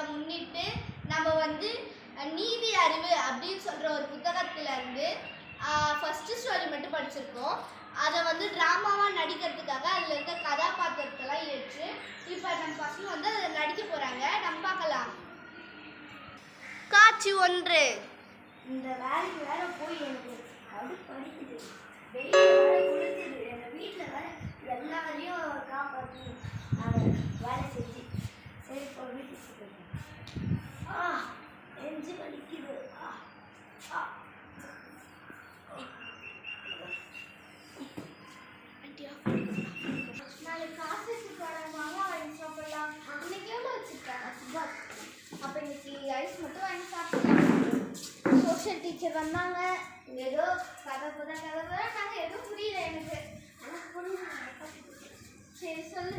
புத்தகத்தை முன்னிட்டு நம்ம வந்து நீதி அறிவு அப்படின்னு சொல்கிற ஒரு புத்தகத்துல இருந்து ஸ்டோரி மட்டும் படிச்சிருக்கோம். அதை வந்து ட்ராமாவாக நடிக்கிறதுக்காக அதில் இருக்க கதாபாத்திரத்தெல்லாம் ஏற்று இப்போ நம்ம பசங்க வந்து அதை நடிக்க போகிறாங்க நம்ம பார்க்கலாம். காட்சி ஒன்று. இந்த வேலைக்கு வேற போய் எனக்கு கடுப்பு படிக்குது. வெளியே வேலை கொடுத்துது எங்கள் வீட்டில் வேலை எல்லா வேலையும் காப்பாற்றி வேலை அப்போ இன்னைக்கு ஐஸ் மட்டும் வாங்கி சாப்பிடலாம் சோஷியல் டீச்சர் வந்தாங்க ஏதோ கதை புதன் கதை புதா நாங்கள் எதுவும் புரியல எனக்கு ஆனால் புரியுது சரி சொல்லு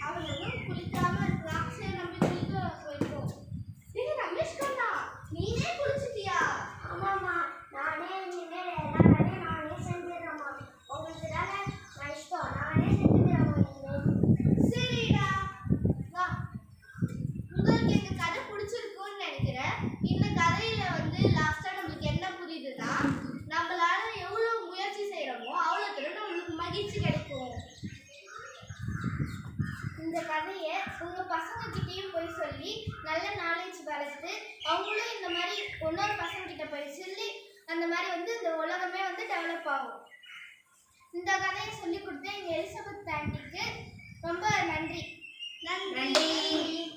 How are you? இந்த கதையை உங்கள் பசங்கக்கிட்டேயும் போய் சொல்லி நல்ல நாலேஜ் வளர்த்து அவங்களும் இந்த மாதிரி இன்னொரு பசங்கக்கிட்ட போய் சொல்லி அந்த மாதிரி வந்து இந்த உலகமே வந்து டெவலப் ஆகும். இந்த கதையை சொல்லி கொடுத்த எங்கள் எலிசபெத் ஆண்டிக்கு ரொம்ப நன்றி. நன்றி.